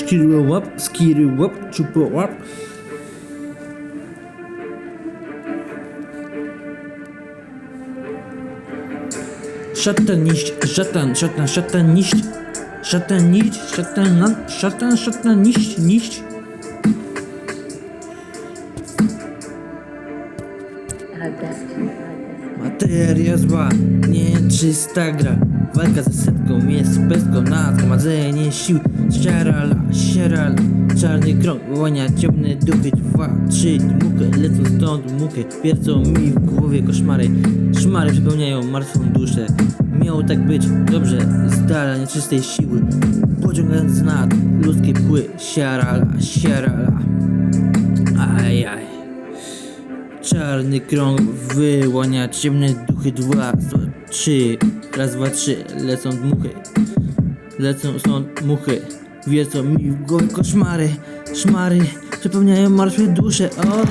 Skiry łap, skiry łap, czupo łap. Szatan niść, szatan, szatan, szatan niść. Szatan szatan, na- szatan, szatan niść, niść. Materia zła, nieczysta gra Walka ze setką jest pestką na zgromadzenie sił. Ściarala, ściarala, czarny krąg Łania ciemne duchy, dwa, trzy dmuchy Lecą stąd dmuchy, wiercą mi w głowie koszmary. Szmary przepełniają martwą duszę. Miało tak być, dobrze, z dala nieczystej siły. Pociągając nad ludzkie pły Siarala, siarala Ajaj Czarny krąg wyłania ciemne duchy. Dwa, sto- trzy, raz, dwa, trzy, lecą dmuchy, lecą są muchy, wiecą mi w głowie koszmary, szmary, przepełniają martwe dusze, o